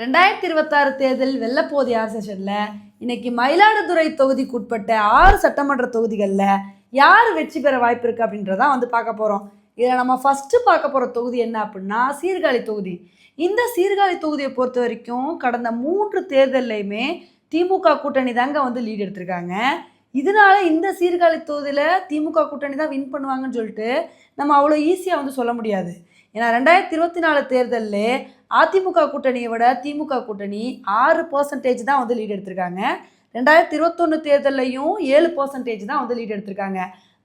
ரெண்டாயிரத்தி இருபத்தாறு தேர்தல் வெள்ளப்போது யார் செஷனில் இன்னைக்கு மயிலாடுதுறை தொகுதிக்குட்பட்ட ஆறு சட்டமன்ற தொகுதிகளில் யார் வெற்றி பெற வாய்ப்பு இருக்குது அப்படின்றதான் வந்து பார்க்க போகிறோம் இதில் நம்ம ஃபஸ்ட்டு பார்க்க போகிற தொகுதி என்ன அப்படின்னா சீர்காழி தொகுதி. இந்த சீர்காழி தொகுதியை பொறுத்த வரைக்கும் கடந்த மூன்று தேர்தல்லையுமே திமுக கூட்டணி தாங்க வந்து லீட் எடுத்திருக்காங்க. இதனால இந்த சீர்காழி தொகுதியில் திமுக கூட்டணி தான் வின் பண்ணுவாங்கன்னு சொல்லிட்டு நம்ம அவ்வளோ ஈஸியாக வந்து சொல்ல முடியாது. ஏன்னா ரெண்டாயிரத்தி இருபத்தி நாலு தேர்தலில் அதிமுக கூட்டணியை விட திமுக கூட்டணி ஆறு பர்சன்டேஜ் தான் வந்து லீட் எடுத்திருக்காங்க. ரெண்டாயிரத்தி இருபத்தொன்று தேர்தல்லையும் ஏழு பர்சன்டேஜ் தான் வந்து லீட் எடுத்திருக்காங்க.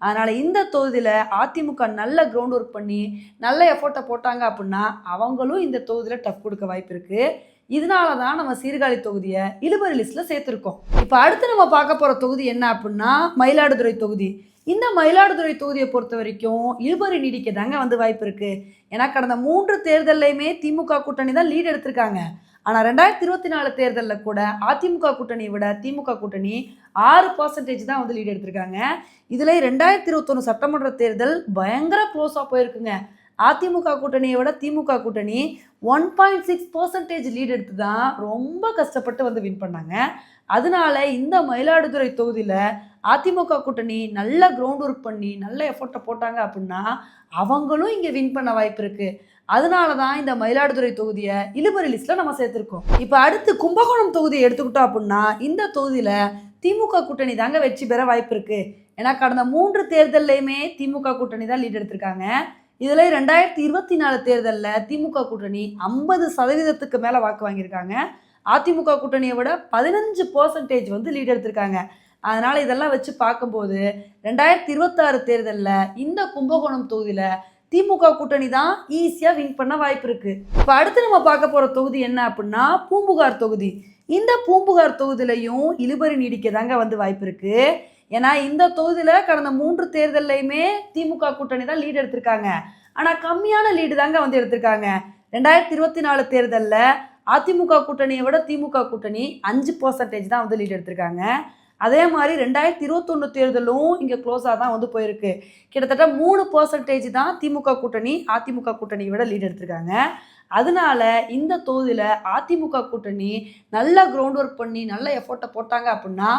அதனால் இந்த தொகுதியில் அதிமுக நல்ல கிரவுண்ட் ஒர்க் பண்ணி நல்ல எஃபோர்ட்டை போட்டாங்க அப்படின்னா அவங்களும் இந்த தொகுதியில் டஃப் கொடுக்க வாய்ப்பு இருக்குது இதனால தான் நம்ம சீர்காழி தொகுதியை இழுபறி லிஸ்ட்டில் சேர்த்துருக்கோம். இப்போ அடுத்து நம்ம பார்க்க போகிற தொகுதி என்ன அப்படின்னா மயிலாடுதுறை தொகுதி. இந்த மயிலாடுதுறை தொகுதியை பொறுத்த வரைக்கும் இழுபறி நீடிக்க தாங்க வந்து வாய்ப்பு இருக்குது ஏன்னா கடந்த மூன்று தேர்தல்லையுமே திமுக கூட்டணி தான் லீட் எடுத்திருக்காங்க. ஆனால் ரெண்டாயிரத்தி இருபத்தி நாலு தேர்தலில் கூட அதிமுக கூட்டணியை விட திமுக கூட்டணி ஆறு பர்சன்டேஜ் தான் வந்து லீட் எடுத்திருக்காங்க. இதில் ரெண்டாயிரத்தி இருபத்தொன்று சட்டமன்ற தேர்தல் பயங்கர க்ளோஸாக போயிருக்குங்க. அதிமுக கூட்டணியை விட திமுக கூட்டணி one point six percentage lead எடுத்து தான் ரொம்ப கஷ்டப்பட்டு வந்து வின் பண்ணாங்க. அதனால இந்த மயிலாடுதுறை தொகுதியில் அதிமுக கூட்டணி நல்ல கிரவுண்ட் ஒர்க் பண்ணி நல்ல எஃபோர்ட்டை போட்டாங்க அப்படின்னா அவங்களும் இங்கே வின் பண்ண வாய்ப்பு இருக்குது அதனால தான் இந்த மயிலாடுதுறை தொகுதியை இழுபறி லிஸ்ட்டில் நம்ம சேர்த்துருக்கோம். இப்போ அடுத்து கும்பகோணம் தொகுதியை எடுத்துக்கிட்டோம் அப்படின்னா இந்த தொகுதியில் திமுக கூட்டணி தாங்க வெற்றி பெற வாய்ப்பு இருக்குது ஏன்னா கடந்த மூன்று தேர்தல்லையுமே திமுக கூட்டணி தான் லீட் எடுத்திருக்காங்க. இதில் ரெண்டாயிரத்தி இருபத்தி நாலு தேர்தலில் திமுக கூட்டணி ஐம்பது சதவீதத்துக்கு மேலே வாக்கு வாங்கியிருக்காங்க. அதிமுக கூட்டணியை விட பதினஞ்சு பர்சன்டேஜ் வந்து லீட் எடுத்திருக்காங்க. அதனால் இதெல்லாம் வச்சு பார்க்கும்போது ரெண்டாயிரத்தி இருபத்தாறு தேர்தலில் இந்த கும்பகோணம் தொகுதியில் திமுக கூட்டணி தான் ஈஸியாக வின் பண்ண வாய்ப்பு இருக்குது இப்போ அடுத்து நம்ம பார்க்க போகிற தொகுதி என்ன அப்படின்னா பூம்புகார் தொகுதி. இந்த பூம்புகார் தொகுதியிலையும் இழுபறி நீடிக்க தாங்க வந்து வாய்ப்பு இருக்குது ஏன்னா இந்த தொகுதியில் கடந்த மூன்று தேர்தல்லையுமே திமுக கூட்டணி தான் லீடு எடுத்திருக்காங்க. ஆனால் கம்மியான லீடு தாங்க வந்து எடுத்திருக்காங்க. ரெண்டாயிரத்தி இருபத்தி நாலு தேர்தலில் அதிமுக கூட்டணியை விட திமுக கூட்டணி அஞ்சு பர்சன்டேஜ் தான் வந்து லீடு எடுத்திருக்காங்க. அதே மாதிரி ரெண்டாயிரத்தி இருபத்தொன்று தேர்தலும் இங்கே க்ளோஸாக தான் வந்து போயிருக்கு. கிட்டத்தட்ட மூணு பர்சன்டேஜ் தான் திமுக கூட்டணி அதிமுக கூட்டணியை விட லீடு எடுத்திருக்காங்க. அதனால இந்த தொகுதியில் அதிமுக கூட்டணி நல்ல கிரவுண்ட் ஒர்க் பண்ணி நல்ல எஃபோர்ட்டை போட்டாங்க அப்படின்னா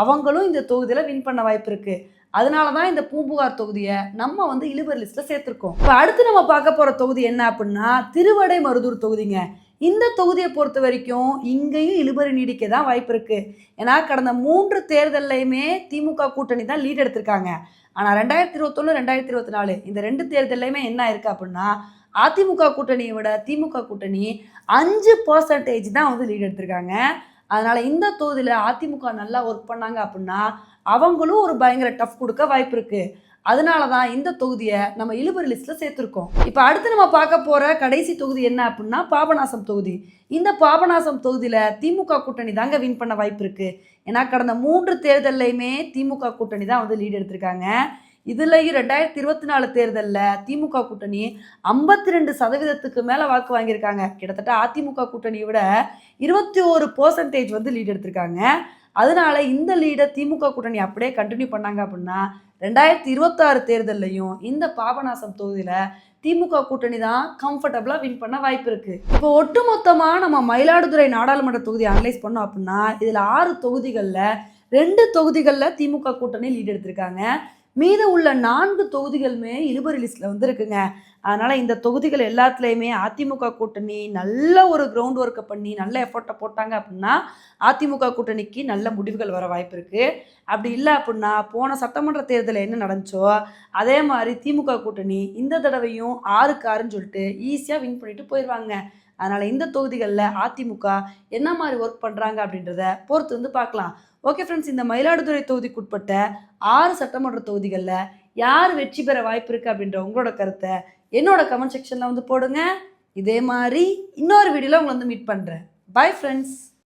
அவங்களும் இந்த தொகுதியில் வின் பண்ண வாய்ப்பு இருக்குது அதனால தான் இந்த பூம்புகார் தொகுதியை நம்ம வந்து இழுவர் லிஸ்ட்டில் சேர்த்துருக்கோம். இப்போ அடுத்து நம்ம பார்க்க போகிற தொகுதி என்ன அப்படின்னா திருவடை மருதூர் தொகுதிங்க. இந்த தொகுதியை பொறுத்த வரைக்கும் இங்கேயும் இழுபறி நீடிக்க தான் வாய்ப்பு இருக்குது ஏன்னா கடந்த மூன்று தேர்தல்லையுமே திமுக கூட்டணி தான் லீட் எடுத்திருக்காங்க. ஆனால் ரெண்டாயிரத்தி இருபத்தொன்று ரெண்டாயிரத்தி இருபத்தி நாலு இந்த ரெண்டு தேர்தல்லையுமே என்ன இருக்குது அப்படின்னா அதிமுக கூட்டணியை விட திமுக கூட்டணி அஞ்சு பர்சன்டேஜ் தான் வந்து லீட் எடுத்திருக்காங்க. அதனால் இந்த தொகுதியில் அதிமுக நல்லா ஒர்க் பண்ணாங்க அப்படின்னா அவங்களும் ஒரு பயங்கர டஃப் கொடுக்க வாய்ப்பு இருக்குது அதனால தான் இந்த தொகுதியை நம்ம இழுபறி லிஸ்ட்டில் சேர்த்துருக்கோம். இப்போ அடுத்து நம்ம பார்க்க போகிற கடைசி தொகுதி என்ன அப்படின்னா பாபநாசம் தொகுதி. இந்த பாபநாசம் தொகுதியில் திமுக கூட்டணி தாங்க வின் பண்ண வாய்ப்பு இருக்குது ஏன்னா கடந்த மூன்று தேர்தல்லையுமே திமுக கூட்டணி தான் வந்து லீட் எடுத்திருக்காங்க. இதுலேயும் ரெண்டாயிரத்தி இருபத்தி நாலு தேர்தலில் திமுக கூட்டணி ஐம்பத்தி ரெண்டு சதவீதத்துக்கு மேலே வாக்கு வாங்கியிருக்காங்க. கிட்டத்தட்ட அதிமுக கூட்டணியை விட இருபத்தி ஒரு பர்சன்டேஜ் வந்து லீட் எடுத்திருக்காங்க. அதனால இந்த லீடை திமுக கூட்டணி அப்படியே கண்டினியூ பண்ணாங்க அப்படின்னா ரெண்டாயிரத்தி இருபத்தாறு தேர்தல்லையும் இந்த பாபநாசம் தொகுதியில் திமுக கூட்டணி தான் கம்ஃபர்டபுளாக வின் பண்ண வாய்ப்பு இருக்குது இப்போ ஒட்டுமொத்தமாக நம்ம மயிலாடுதுறை நாடாளுமன்ற தொகுதி அனலைஸ் பண்ணோம் அப்படின்னா இதில் ஆறு தொகுதிகளில் ரெண்டு தொகுதிகளில் திமுக கூட்டணி லீட் எடுத்திருக்காங்க. மீத உள்ள நான்கு தொகுதிகளுமே இருபது லிஸ்ட்டில் வந்துருக்குங்க. அதனால் இந்த தொகுதிகள் எல்லாத்துலேயுமே அதிமுக கூட்டணி நல்ல ஒரு கிரவுண்ட் ஒர்க்கை பண்ணி நல்ல எஃபோர்ட்டை போட்டாங்க அப்படின்னா அதிமுக கூட்டணிக்கு நல்ல முடிவுகள் வர வாய்ப்பு இருக்குது அப்படி இல்லை அப்படின்னா போன சட்டமன்ற தேர்தலில் என்ன நடந்துச்சோ அதே மாதிரி திமுக கூட்டணி இந்த தடவையும் ஆறுக்கு ஆறுன்னு சொல்லிட்டு ஈஸியாக வின் பண்ணிட்டு போயிடுவாங்க அதனால் இந்த தொகுதிகளில் அதிமுக என்ன மாதிரி ஒர்க் பண்ணுறாங்க அப்படின்றத பொறுத்து வந்து பார்க்கலாம். ஓகே ஃப்ரெண்ட்ஸ் இந்த மயிலாடுதுறை தொகுதிக்குட்பட்ட ஆறு சட்டமன்ற தொகுதிகளில் யார் வெற்றி பெற வாய்ப்பு இருக்குது அப்படின்ற உங்களோட கருத்தை என்னோட கமெண்ட் செக்ஷனில் வந்து போடுங்க. இதே மாதிரி இன்னொரு வீடியோவில் உங்களை வந்து மீட் பண்ணுறேன் பாய் ஃப்ரெண்ட்ஸ்